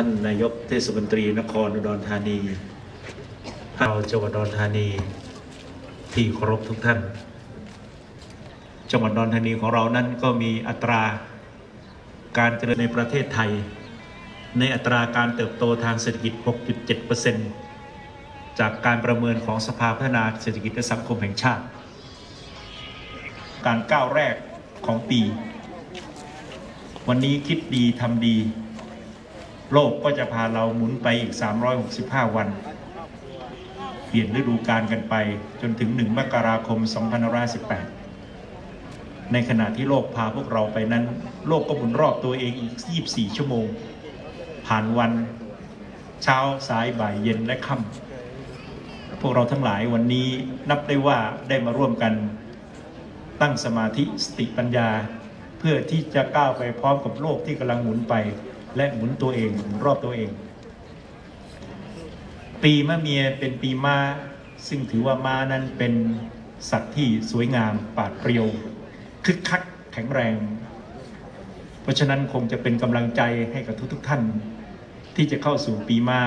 ท่านนายกเทศมนตรีนครอุดรธานีชาวจังหวัดอุดรธานี ที่เคารพทุกท่าน จังหวัดอุดรธานีของเรานั้นก็มีอัตราการเจริญในประเทศไทย ในอัตราการเติบโตทางเศรษฐกิจ 6.7%จากการประเมินของสภาพัฒนาเศรษฐกิจและสังคมแห่งชาติ การก้าวแรกของปี วันนี้คิดดีทำดี โลกก็จะพาเราหมุนไปอีก 365 วัน เปลี่ยนฤดูกาลกันไปจนถึง 1 มกราคม 2518 ในขณะที่โลกพาพวกเราไปนั้น โลกก็หมุนรอบตัวเองอีก 24 ชั่วโมง ผ่านวัน เช้าสายบ่ายเย็นและค่ำพวกเราทั้งหลายวันนี้นับได้ว่าได้มาร่วมกันตั้งสมาธิสติปัญญา เพื่อที่จะก้าวไปพร้อมกับโลกที่กำลังหมุนไป และหมุนตัวเองหมุนรอบตัวเอง ปีมะเมียเป็นปีม้าซึ่งถือว่าม้านั้นเป็นสัตว์ที่สวยงามปาดเปรียว คึกคักแข็งแรง เพราะฉะนั้นคงจะเป็นกำลังใจให้กับทุกๆทท่าน ที่จะเข้าสู่ปีม้า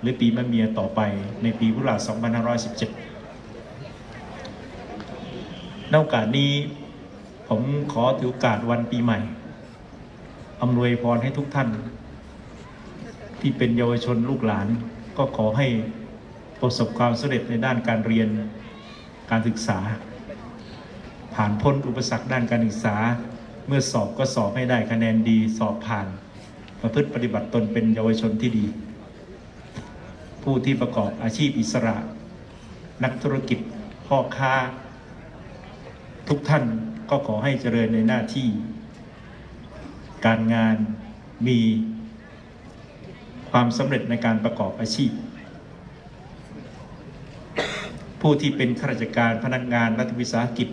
หรือปีมะเมียต่อไปในปีพุทธศักราช2517นโอกาสนี้ผมขอถือโอกาสวันปีใหม่ อำนวยพรให้ทุกท่าน ที่เป็นเยาวชนลูกหลาน ก็ขอให้ประสบความสำเร็จในด้านการเรียนการศึกษา ผ่านพ้นอุปสรรคด้านการศึกษา เมื่อสอบก็สอบให้ได้คะแนนดีสอบผ่าน ประพฤติปฏิบัติตนเป็นเยาวชนที่ดี ผู้ที่ประกอบอาชีพอิสระ นักธุรกิจพ่อค้า ทุกท่านก็ขอให้เจริญในหน้าที่ การงานมีความสำเร็จในการประกอบอาชีพ ผู้ที่เป็นข้าราชการพนักงานรัฐวิสาหกิจ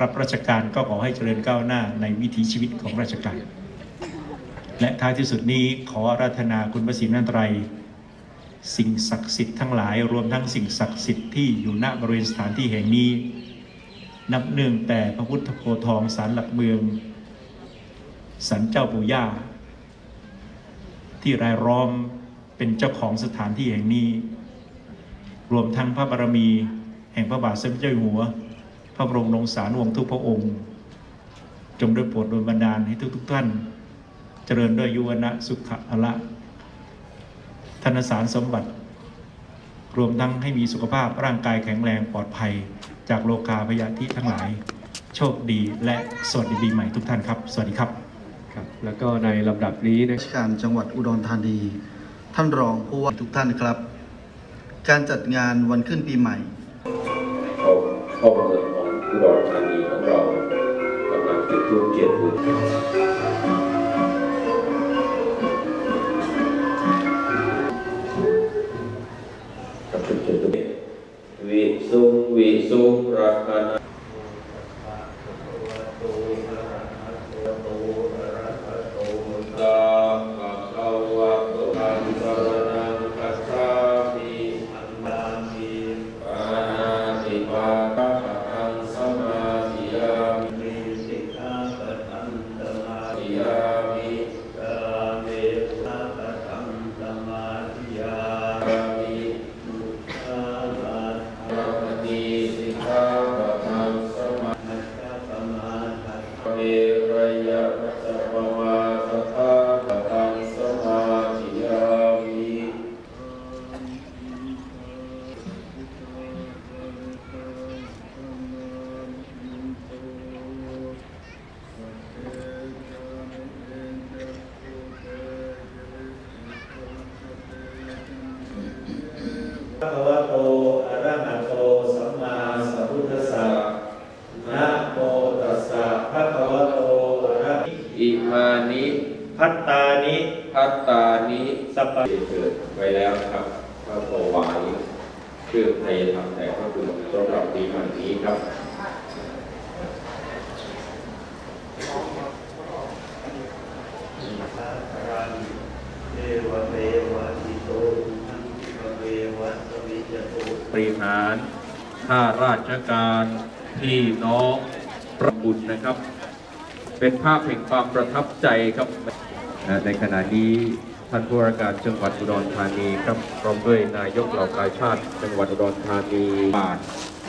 รับราชการก็ขอให้เจริญก้าวหน้าในวิถีชีวิตของราชการ และท้ายที่สุดนี้ขอราธนาคุณพระศรีนันตรัย สิ่งศักดิ์สิทธิ์ทั้งหลาย รวมทั้งสิ่งศักดิ์สิทธิ์ที่อยู่ณบริเวณสถานที่แห่งนี้ นับเนื่องแต่พระพุทธโคทองสารหลักเมือง สันเจ้าปู่ย่า ที่รายล้อมเป็นเจ้าของสถานที่แห่งนี้ รวมทั้งพระบารมี แห่งพระบาทสมเด็จเจ้าอยู่หัว พระบรมรงสารวงศ์ทุกพระองค์ จงได้โปรดโดนบันดาลให้ทุกๆท่าน เจริญด้วยยุวนะสุขะพละธนสารสมบัติ รวมทั้งให้มีสุขภาพร่างกายแข็งแรงปลอดภัย จากโลกาพยาธิทั้งหลาย โชคดีและสวัสดีปีใหม่ทุกท่านครับ สวัสดีครับ ครับแล้วก็ในลำดับนี้นะราชการจังหวัดอุดรธานี ท่านรองผู้ว่าทุกท่านครับ การจัดงานวันขึ้นปีใหม่ของพ่อเมืองของอุดรธานีของเรากำลังติดรูปเกียรติคุณกับชุดเกียรติคุณวิสุงวิสุงรักนา พระวะโตอะระหะโต สัมมาสัมพุทธัสสะนะโมตัสสะภะคะวะโตอะระหะอิมานิพัตตานิพัตตานิสัพพะเกิดไว้แล้วครับพระถวายเครื่องไทยธรรมแต่ก็คือสำหรับปีใหม่นี้ครับ บริหารข้าราชการพี่น้องประบุญนะครับ เป็นภาพแห่งความประทับใจครับนะในขณะนี้ท่านผู้ว่าราชการจังหวัดอุดรธานีครับพร้อมด้วยนายกเหล่ากาชาติ จังหวัดอุดรธานีบาท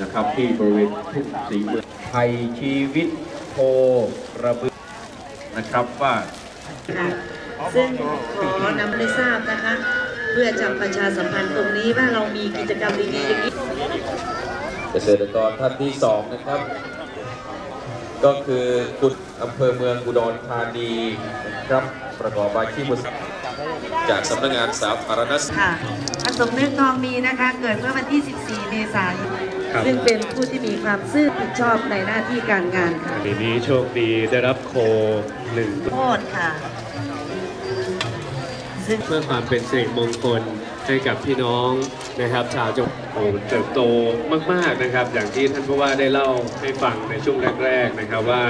นะครับ ที่บริเวณทุ่งสีเมืองไทยชีวิตโพระบือนะครับว่าค่ะซึ่งขอนำให้ทราบนะคะ เพื่อจะประชาสัมพันธ์ตรงนี้ว่าเรามีกิจกรรมดีๆอย่างนี้เกษตรกรท่านที่สองนะครับ ก็คือคุณอำเภอเมืองอุดรธานีนะครับประกอบอาชีพจากสำนักงานสาธารณสุขค่ะพระสมนึกทองมีนะคะ เกิดเมื่อวันที่ 14 เมษายนครับซึ่งเป็นผู้ที่มีความซื่อผิดชอบในหน้าที่การงานค่ะปีนี้โชคดีได้รับโคหนึ่งโทษค่ะซึ่ง เพื่อความเป็นสิริมงคลให้กับพี่น้องนะครับ ชาวจังหวัดโอ้เติบโตมากๆนะครับ อย่างที่ท่านผู้ว่าได้เล่าให้ฟังในช่วงแรกๆนะครับว่า